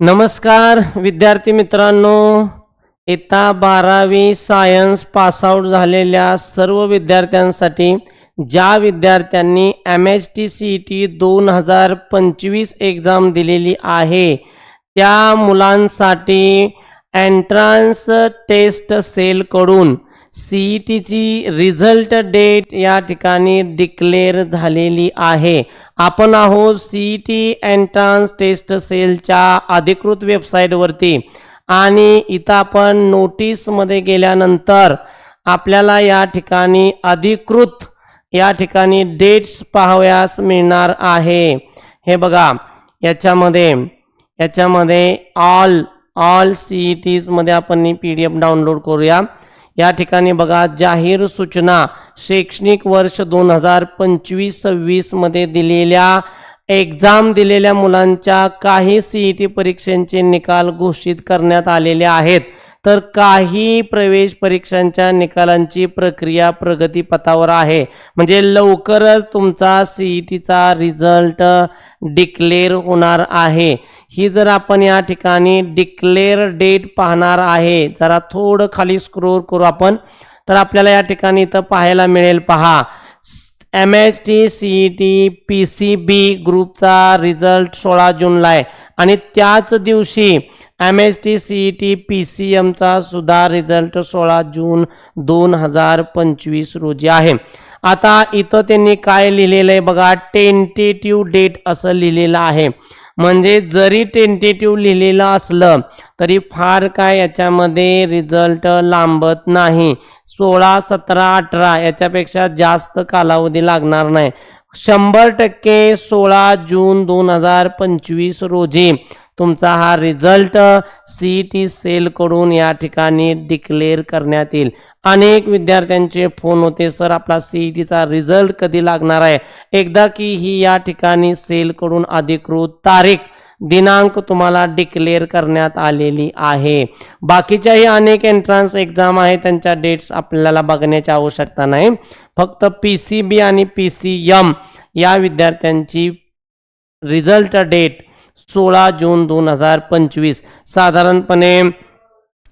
नमस्कार विद्यार्थी मित्रांनो. इयत्ता बारावी सायन्स पासआउट झालेल्या सर्व विद्यार्थ्यांसाठी ज्या विद्यार्थ्यांनी M H T C E T दोन हजार पंचवीस एक्झाम दिलेली आहे त्या मुलांसाठी एंट्रन्स टेस्ट सेलकडून ई टीची रिझल्ट डेट या ठिकाणी डिक्लेअर झालेली आहे. आपण आहोत C E T entrance test सेलच्या अधिकृत वेबसाईटवरती. आणि इथं आपण नोटीसमध्ये गेल्यानंतर आपल्याला या ठिकाणी अधिकृत या ठिकाणी डेट्स पाहावयास मिळणार आहे. हे बघा याच्यामध्ये याच्यामध्ये ऑल ऑल सी ई टीजमध्ये आपण पी डी एफ डाउनलोड करूया. या ठिकाणी बघा जाहीर सूचना शैक्षणिक वर्ष दोन हजार पंचवीस सव्वीसमध्ये दिलेल्या एक्झाम दिलेल्या मुलांच्या काही सी ई टी परीक्षांचे निकाल घोषित करण्यात आलेले आहेत. तर काही प्रवेश परीक्षांच्या निकालांची प्रक्रिया प्रगतीपथावर आहे. म्हणजे लवकरच तुमचा सी ई टीचा रिझल्ट डिक्लेअर होणार आहे. ही जर आपण या ठिकाणी डिक्लेअर डेट पाहणार आहे जरा थोडं खाली स्क्रोल करू आपण तर आपल्याला या ठिकाणी इथं पाहायला मिळेल पहा. M H T C E T P C B ग्रुपचा रिझल्ट सोळा जूनला आहे. आणि त्याच दिवशी M H T C E T P C एमचा सुद्धा रिझल्ट सोळा जून दोन हजार पंचवीस रोजी आहे. आता इथं त्यांनी काय लिहिलेलं आहे बघा टेंटेटिव्ह डेट असं लिहिलेलं आहे. म्हणजे जरी टेंटेटिव्ह लिहिलेलं असलं तरी फार काय याच्यामध्ये रिझल्ट लांबत नाही. सोळा सतरा अठरा याच्यापेक्षा जास्त कालावधी लागणार नाही. शंभर टक्के सोळा जून दोन हजार पंचवीस रोजी तुमचा हा रिझल्ट सी ई टी सेलकडून या ठिकाणी डिक्लेअर करण्यात येईल. अनेक विद्यार्थ्यांचे फोन होते सर आपला सी ई टीचा रिझल्ट कधी लागणार आहे? एकदा की ही या ठिकाणी सेलकडून अधिकृत तारीख दिनांक तुम्हाला डिक्लेअर करण्यात आलेली आहे. बाकीच्याही अनेक एंट्रन्स एक्झाम आहे त्यांच्या डेट्स आपल्याला बघण्याची आवश्यकता नाही. फक्त पी सी बी आणि पी सी एम या विद्यार्थ्यांची रिझल्ट डेट सोळा जून दोन हजार पंचवीस. साधारणपणे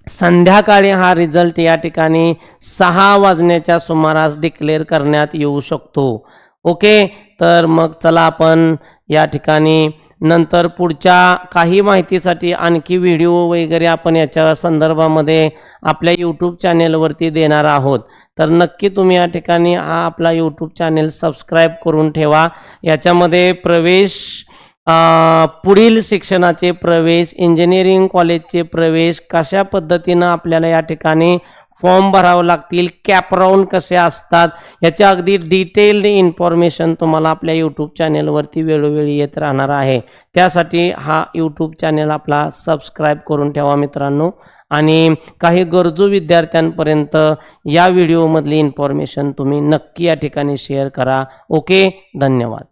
संध्याकाळी हा रिझल्ट या ठिकाणी सहा वाजण्याच्या सुमारास डिक्लेअर करण्यात येऊ शकतो. ओके? तर मग चला आपण या ठिकाणी नंतर पुढच्या काही माहितीसाठी आणखी व्हिडिओ वगैरे आपण याच्या संदर्भामध्ये आपल्या यूट्यूब चॅनेलवरती देणार आहोत. तर नक्की तुम्ही या ठिकाणी हा आपला यूट्यूब चॅनेल सबस्क्राईब करून ठेवा. याच्यामध्ये प्रवेश पुढील शिक्षणाचे प्रवेश इंजिनिअरिंग कॉलेजचे प्रवेश कशा पद्धतीनं आपल्याला या ठिकाणी फॉर्म भरावं लागतील कॅपराऊंड कसे असतात याचे अगदी डिटेल्ड इन्फॉर्मेशन तुम्हाला आपल्या यूट्यूब चॅनेलवरती वेळोवेळी येत राहणार आहे. त्यासाठी हा यूट्यूब चॅनेल आपला सबस्क्राईब करून ठेवा मित्रांनो. आणि काही गरजू विद्यार्थ्यांपर्यंत या व्हिडिओमधली इन्फॉर्मेशन तुम्ही नक्की या ठिकाणी शेअर करा. ओके धन्यवाद.